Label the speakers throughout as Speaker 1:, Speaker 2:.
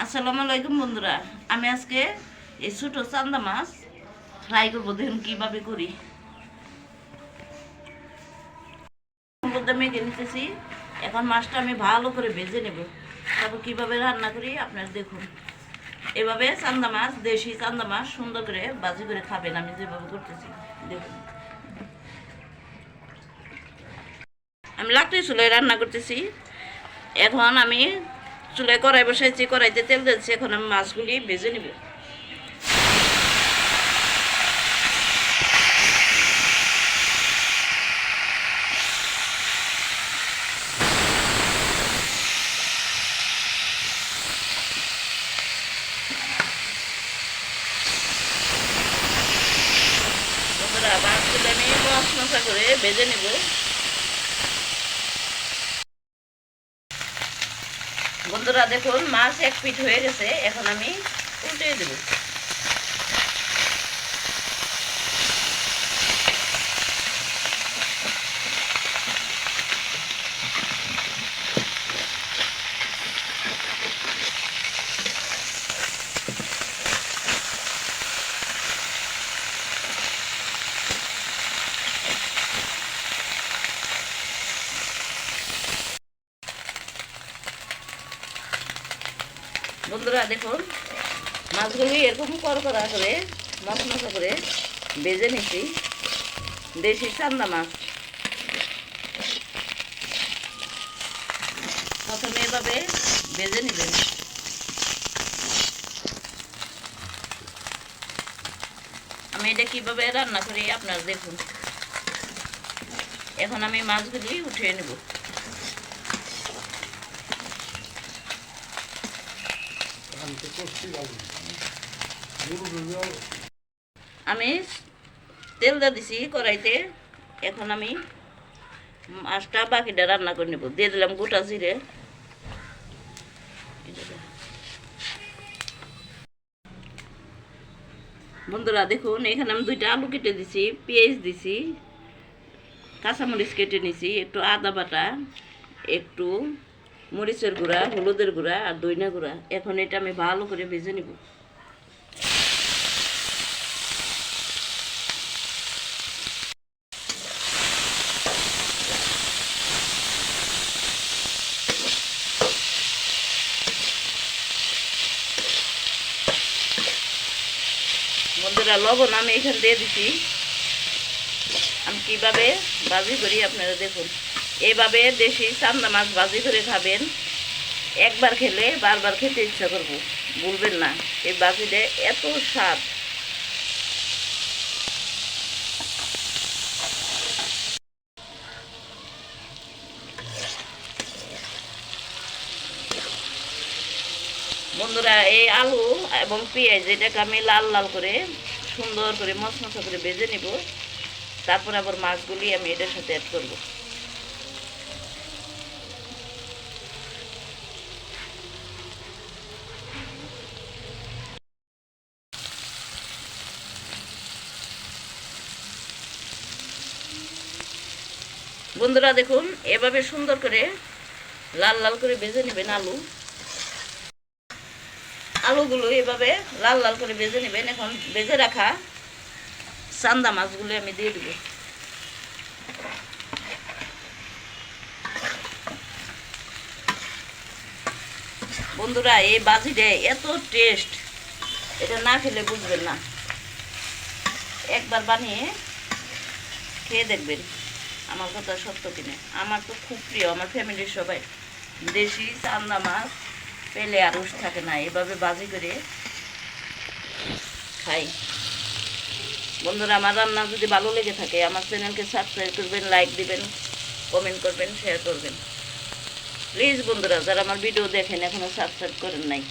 Speaker 1: আসসালামু আলাইকুম বন্ধুরা। আমি আজকে এই ছোটো চান্দা মাছ ফ্রাই করব, দেখুন কীভাবে করি। মেখে নিতেছি। এখন মাছটা আমি ভালো করে ভেজে নেব। তারপর কীভাবে রান্না করি আপনারা দেখুন। এভাবে চান্দা মাছ, দেশি চান্দা মাছ সুন্দর করে বাজি করে খাবেন, আমি যেভাবে করতেছি, দেখুন। আমি লাকড়ি চুলায় রান্না করতেছি। এখন আমি চুলায় কড়াই বসাইছি কড়াইতে তেল দিচ্ছি এখন আমি মাছগুলি ভেজে নিব। মশ মশা করে ভেজে নেব। বন্ধুরা দেখুন মাছ এক পিঠ হয়ে গেছে এখন আমি উল্টে দেব। বন্ধুরা, দেখুন, মাছগুলি এরকম করকরা করে মশমশা করে বেজে নিছি। দেশি চান্দা মাছ। প্রথমে এভাবে বেজে নেবেন। আমি এটা কীভাবে রান্না করি আপনার দেখুন। এখন আমি মাছগুলি উঠিয়ে নেব। আমি তেল দিয়ে দিছি কড়াইতে। এখন আমি মাছটা বাকিটা রান্না করে নেব। দিয়ে দিলাম গোটা জিরে। বন্ধুরা, দেখুন, এখানে আমি দুইটা আলু কেটে দিছি, পেঁয়াজ দিছি, কাঁচামরিচ কেটে নিছি, একটু আদা বাটা, একটু মরিচের গুঁড়া, হলুদের গুঁড়া আর দইনা গুঁড়া। এখন এটা আমি ভালো করে ভেজে নিব। লবণ আমি এখানে দিয়ে দিছি। আমি কীভাবে বাজি করি আপনারা দেখুন। এইভাবে দেশি চান্দা মাছ বাজি করে খাবেন। একবার খেলে বারবার খেতে ইচ্ছা করব। ভুলবেন না, এই বাজিটা এত স্বাদ। বন্ধুরা, এই আলু এবং পেঁয়াজ, এটাকে আমি লাল লাল করে সুন্দর করে মশমশা করে ভেজে নিব। তারপর আবার মাছগুলি আমি এটার সাথে অ্যাড করব। বন্ধুরা দেখুন, এভাবে সুন্দর করে লাল লাল করে ভেজে নেবেন আলু। আলুগুলো এভাবে লাল লাল করে ভেজে নেবেন। এখন ভেজে রাখা চান্দা মাছগুলো আমি দিয়ে দেবো। বন্ধুরা, এই বাজিটা এত টেস্ট এটা না খেলে বুঝবেন না। একবার বানিয়ে খেয়ে দেখবেন। আমার কথা সত্য কিনে? আমার তো খুব প্রিয় আমার ফ্যামিলির সবাই। দেশি চান্দা মাছ পেলে আর উস থাকে না এভাবে বাজি করে খাই। বন্ধুরা আমার রান্না যদি ভালো লেগে থাকে আমার চ্যানেলকে সাবস্ক্রাইব করবেন লাইক দিবেন কমেন্ট করবেন শেয়ার করবেন। প্লিজ বন্ধুরা যারা আমার ভিডিও দেখেন এখনও সাবস্ক্রাইব করেন নাই।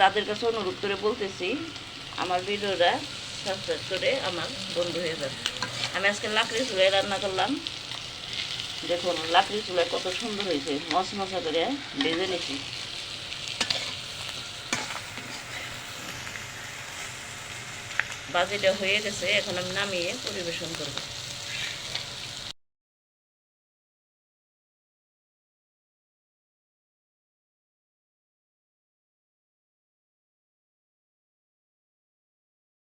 Speaker 1: তাদের কাছে অনুরোধ করে বলতেছি আমার ভিডিওটা দেখুন, লাকড়ি চুলায় কত সুন্দর হয়েছে। মশ মশা করে ভেজে নিছি বাজিটা হয়ে গেছে, এখন আমি নামিয়ে পরিবেশন করব।